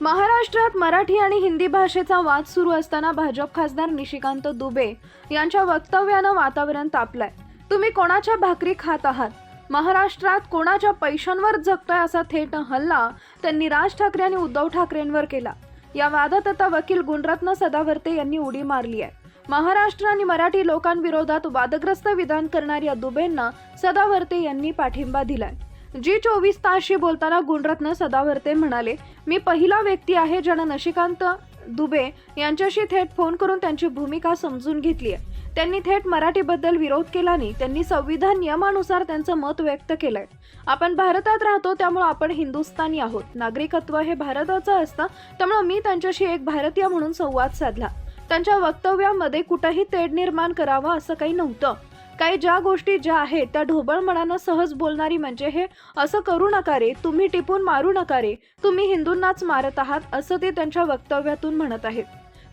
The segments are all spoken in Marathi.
महाराष्ट्रात मराठी आणि हिंदी भाषेचा वाद सुरू असताना भाजप खासदार निशिकांत दुबे यांच्या वक्तव्यानं वातावरण तापलंय. तुम्ही कोणाच्या भाकरी खात आहात? महाराष्ट्रात कोणाच्या पैशांवर जगतोय असा थेट हल्ला त्यांनी राज ठाकरे आणि उद्धव ठाकरेंवर केला. या वादात आता वकील गुणरत्न सदावर्ते यांनी उडी मारली आहे. महाराष्ट्र आणि मराठी लोकांविरोधात वादग्रस्त विधान करणाऱ्या दुबेंना सदावर्ते यांनी पाठिंबा दिलाय. जी चोवीस तासशी बोलताना गुणरत्न सदावर्ते म्हणाले मी पहिला व्यक्ती आहे ज्यानं नशिकांत दुबे यांच्याशी थेट फोन करून त्यांची भूमिका समजून घेतली आहे. त्यांनी थेट मराठीबद्दल विरोध केला नाही. त्यांनी संविधान नियमानुसार त्यांचं मत व्यक्त केलंय. आपण भारतात राहतो त्यामुळे आपण हिंदुस्थानी आहोत. नागरिकत्व हे भारताचं असतं. त्यामुळे मी त्यांच्याशी एक भारतीय म्हणून संवाद साधला. त्यांच्या वक्तव्यामध्ये कुठंही तेढ निर्माण करावं असं काही नव्हतं. काही ज्या गोष्टी ज्या आहेत त्या ढोबळ मनानं सहज बोलणारी म्हणजे हे असं करू नका रे तुम्ही टिपून मारू नका रे तुम्ही हिंदूंनाच मारत आहात असं ते त्यांच्या वक्तव्यातून म्हणत आहेत.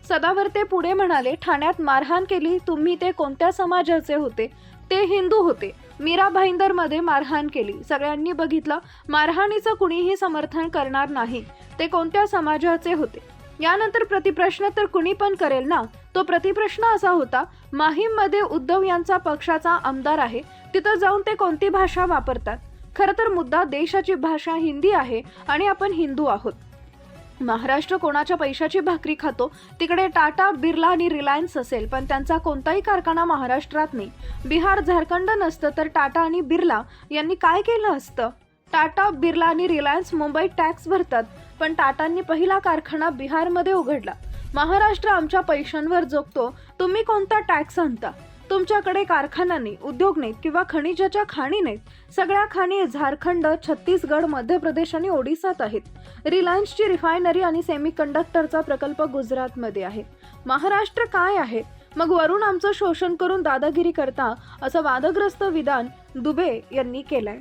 सदावर्ते पुढे म्हणाले ठाण्यात मारहाण केली तुम्ही ते कोणत्या समाजाचे होते? ते हिंदू होते. मीरा भाईंदरमध्ये मारहाण केली. सगळ्यांनी बघितलं मारहाणीचं कुणीही समर्थन करणार नाही. ते कोणत्या समाजाचे होते? यानंतर प्रतिप्रश्न तर कुणी पण करेल ना? तो प्रतिप्रश्न असा होता माहीममध्ये उद्धव यांचा पक्षाचा आमदार आहे तिथं जाऊन ते कोणती भाषा वापरतात? खरं तर मुद्दा देशाची भाषा हिंदी आहे आणि आपण हिंदू आहोत. महाराष्ट्र कोणाच्या पैशाची भाकरी खातो? तिकडे टाटा बिर्ला आणि रिलायन्स असेल पण त्यांचा कोणताही कारखाना महाराष्ट्रात नाही. बिहार झारखंड नसतं तर टाटा आणि बिर्ला यांनी काय केलं असतं? टाटा बिर्ला आणि रिलायन्स मुंबईत टॅक्स भरतात. पण टाटांनी पहिला कारखाना बिहारमध्ये उघडला. महाराष्ट्र आमच्या पैशांवर जोगतो. तुम्ही कोणता टॅक्स आणता? तुमच्याकडे कारखाना नाही उद्योग नाहीत किंवा खनिजाच्या खाणी नाहीत सगळ्या खाणी झारखंड छत्तीसगड मध्य प्रदेश आणि ओडिसात आहेत. रिलायन्सची रिफायनरी आणि सेमीकंडक्टरचा प्रकल्प गुजरातमध्ये आहे. महाराष्ट्र काय आहे? मग वरून आमचं शोषण करून दादागिरी करता असं वादग्रस्त विधान दुबे यांनी केलंय.